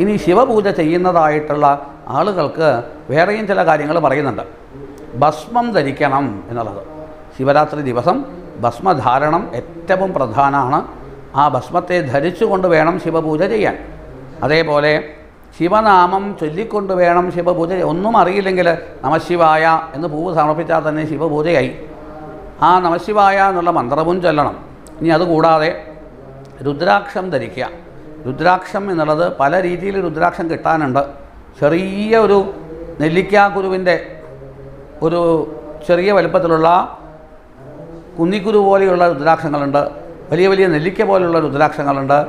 ഇനി ശിവപൂജ ചെയ്യുന്നതായിട്ടുള്ള ആളുകൾക്ക് വേറെയും ചില കാര്യങ്ങൾ പറയുന്നുണ്ട്. ഭസ്മം ധരിക്കണം എന്നുള്ളത്. ശിവരാത്രി ദിവസം ഭസ്മധാരണം ഏറ്റവും പ്രധാനമാണ്. ആ ഭസ്മത്തെ ധരിച്ചുകൊണ്ട് വേണം ശിവപൂജ ചെയ്യാൻ. അതേപോലെ ശിവനാമം ചൊല്ലിക്കൊണ്ട് വേണം ശിവപൂജ. ഒന്നും അറിയില്ലെങ്കിൽ നമശിവായ എന്ന് പൂവ് സമർപ്പിച്ചാൽ തന്നെ ശിവപൂജയായി. ആ നമശിവായ എന്നുള്ള മന്ത്രവും ചൊല്ലണം. ഇനി അതുകൂടാതെ രുദ്രാക്ഷം ധരിക്കുക. രുദ്രാക്ഷം എന്നുള്ളത് പല രീതിയിൽ രുദ്രാക്ഷം കിട്ടാനുണ്ട്. ചെറിയ ഒരു നെല്ലിക്കാക്കുരുവിന്റെ ഒരു ചെറിയ വലുപ്പത്തിലുള്ള കുന്നിക്കുരു പോലെയുള്ള രുദ്രാക്ഷങ്ങളുണ്ട്. വലിയ വലിയ നെല്ലിക്ക പോലെയുള്ള രുദ്രാക്ഷങ്ങളുണ്ട്.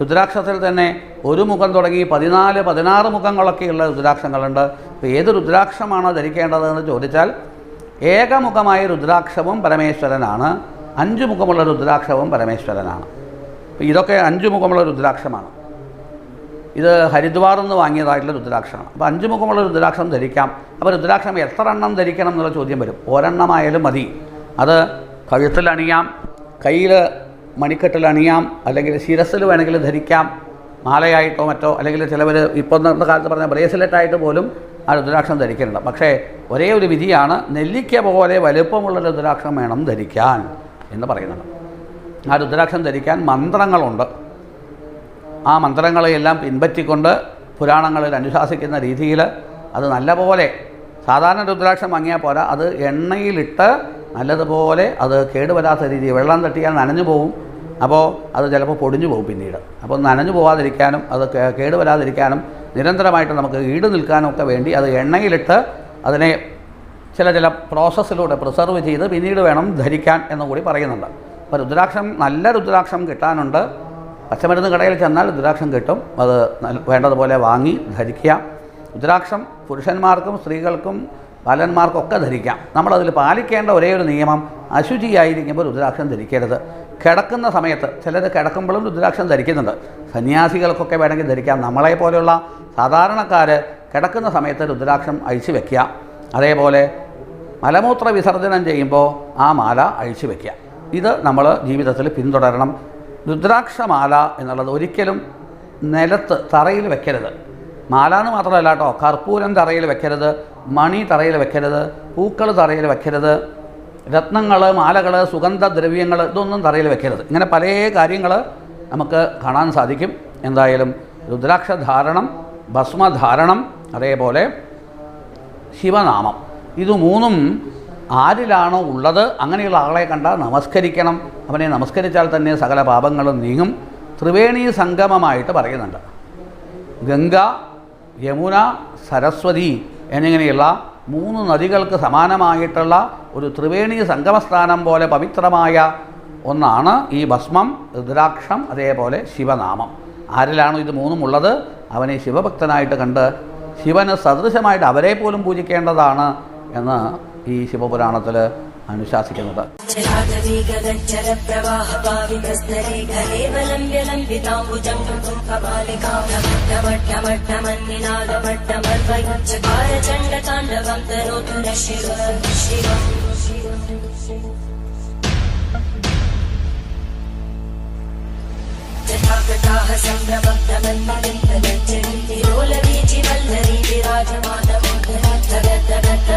രുദ്രാക്ഷത്തിൽ തന്നെ ഒരു മുഖം തുടങ്ങി പതിനാല് പതിനാറ് മുഖങ്ങളൊക്കെയുള്ള രുദ്രാക്ഷങ്ങളുണ്ട്. അപ്പോൾ ഏത് രുദ്രാക്ഷമാണ് ധരിക്കേണ്ടതെന്ന് ചോദിച്ചാൽ ഏകമുഖമായ രുദ്രാക്ഷവും പരമേശ്വരനാണ്. അഞ്ചു മുഖമുള്ള രുദ്രാക്ഷവും പരമേശ്വരനാണ്. ഇതൊക്കെ അഞ്ച് മുഖമുള്ള രുദ്രാക്ഷമാണ്. ഇത് ഹരിദ്വാറിൽ നിന്ന് വാങ്ങിയതായിട്ടുള്ള രുദ്രാക്ഷമാണ്. അപ്പോൾ അഞ്ച് മുഖമുള്ള രുദ്രാക്ഷം ധരിക്കാം. അപ്പോൾ രുദ്രാക്ഷം എത്ര എണ്ണം ധരിക്കണം എന്നുള്ള ചോദ്യം വരും. ഒരെണ്ണമായാലും മതി. അത് കഴുത്തിൽ അണിയാം കയ്യിൽ മണിക്കെട്ടിൽ അണിയാം അല്ലെങ്കിൽ ശിരസിൽ വേണമെങ്കിൽ ധരിക്കാം. മാലയായിട്ടോ മറ്റോ അല്ലെങ്കിൽ ചിലവർ ഇപ്പോൾ നടന്ന കാലത്ത് പറഞ്ഞ ബ്രേസ്ലെറ്റായിട്ട് പോലും ആ രുദ്രാക്ഷം ധരിക്കുന്നുണ്ട്. പക്ഷേ ഒരേ ഒരു വിധിയാണ് നെല്ലിക്ക പോലെ വലുപ്പമുള്ള രുദ്രാക്ഷം വേണം ധരിക്കാൻ എന്ന് പറയുന്നുണ്ട് ആ രുദ്രാക്ഷം ധരിക്കാൻ മന്ത്രങ്ങളുണ്ട്. ആ മന്ത്രങ്ങളെയെല്ലാം പിൻപറ്റിക്കൊണ്ട് പുരാണങ്ങളിൽ അനുശാസിക്കുന്ന രീതിയിൽ അത് നല്ലപോലെ സാധാരണ രുദ്രാക്ഷം വാങ്ങിയാൽ പോരാ അത് എണ്ണയിലിട്ട് നല്ലതുപോലെ അത് കേടുവരാത്ത രീതിയിൽ വെള്ളം തട്ടിയാൽ നനഞ്ഞു പോകും അപ്പോൾ അത് ചിലപ്പോൾ പൊടിഞ്ഞു പോകും പിന്നീട്. അപ്പോൾ നനഞ്ഞു പോകാതിരിക്കാനും അത് കേടുവരാതിരിക്കാനും നിരന്തരമായിട്ട് നമുക്ക് ഈട് നിൽക്കാനും ഒക്കെ വേണ്ടി അത് എണ്ണയിലിട്ട് അതിനെ ചില ചില പ്രോസസ്സിലൂടെ പ്രിസർവ് ചെയ്ത് പിന്നീട് വേണം ധരിക്കാൻ എന്ന് കൂടി പറയുന്നുണ്ട്. അപ്പോൾ രുദ്രാക്ഷം നല്ല രുദ്രാക്ഷം കിട്ടാനുണ്ട്. പച്ചമരുന്ന് കടയിൽ ചെന്നാൽ രുദ്രാക്ഷം കിട്ടും. അത് വേണ്ടതുപോലെ വാങ്ങി ധരിക്കുക. രുദ്രാക്ഷം പുരുഷന്മാർക്കും സ്ത്രീകൾക്കും ബാലന്മാർക്കൊക്കെ ധരിക്കാം. നമ്മളതിൽ പാലിക്കേണ്ട ഒരേ ഒരു നിയമം അശുചിയായിരിക്കുമ്പോൾ രുദ്രാക്ഷം ധരിക്കരുത്. കിടക്കുന്ന സമയത്ത് ചിലർ കിടക്കുമ്പോഴും രുദ്രാക്ഷം ധരിക്കുന്നുണ്ട്. സന്യാസികൾക്കൊക്കെ വേണമെങ്കിൽ ധരിക്കാം. നമ്മളെ പോലെയുള്ള സാധാരണക്കാർ കിടക്കുന്ന സമയത്ത് രുദ്രാക്ഷം അഴിച്ചു വെക്കുക. അതേപോലെ മലമൂത്ര വിസർജനം ചെയ്യുമ്പോൾ ആ മാല അഴിച്ചു വെക്കുക. ഇത് നമ്മൾ ജീവിതത്തിൽ പിന്തുടരണം. രുദ്രാക്ഷമാല എന്നുള്ളത് ഒരിക്കലും നിലത്ത് തറയിൽ വെക്കരുത്. മാല എന്ന് മാത്രമല്ല കേട്ടോ കർപ്പൂരം തറയിൽ വെക്കരുത് മണി തറയിൽ വെക്കരുത് പൂക്കൾ തറയിൽ വെക്കരുത് രത്നങ്ങൾ മാലകൾ സുഗന്ധദ്രവ്യങ്ങൾ ഇതൊന്നും തറയിൽ വെക്കരുത്. ഇങ്ങനെ പല കാര്യങ്ങൾ നമുക്ക് കാണാൻ സാധിക്കും. എന്തായാലും രുദ്രാക്ഷധാരണം ഭസ്മധാരണം അതേപോലെ ശിവനാമം ഇത് മൂന്നും ആരിലാണോ ഉള്ളത് അങ്ങനെയുള്ള ആളെ കണ്ടാൽ നമസ്കരിക്കണം. അവനെ നമസ്കരിച്ചാൽ തന്നെ സകല പാപങ്ങളും നീങ്ങും. ത്രിവേണി സംഗമമായിട്ട് പറയുന്നുണ്ട്. ഗംഗ യമുന സരസ്വതി എന്നിങ്ങനെയുള്ള മൂന്ന് നദികൾക്ക് സമാനമായിട്ടുള്ള ഒരു ത്രിവേണി സംഗമസ്ഥാനം പോലെ പവിത്രമായ ഒന്നാണ് ഈ ഭസ്മം രുദ്രാക്ഷം അതേപോലെ ശിവനാമം. ആരിലാണോ ഇത് മൂന്നും ഉള്ളത്? അവനെ ശിവഭക്തനായിട്ട് കണ്ട് ശിവന് സദൃശമായിട്ട് അവരെ പോലും പൂജിക്കേണ്ടതാണ് എന്ന് ഈ ശിവപുരാണത്തിൽ അനുശാസിക്കുന്നത്. സംഭ്രമന്ദിരം തിരോലവീചി വല്ലരി വിരാജമാതമോദരാ തഗ തഗ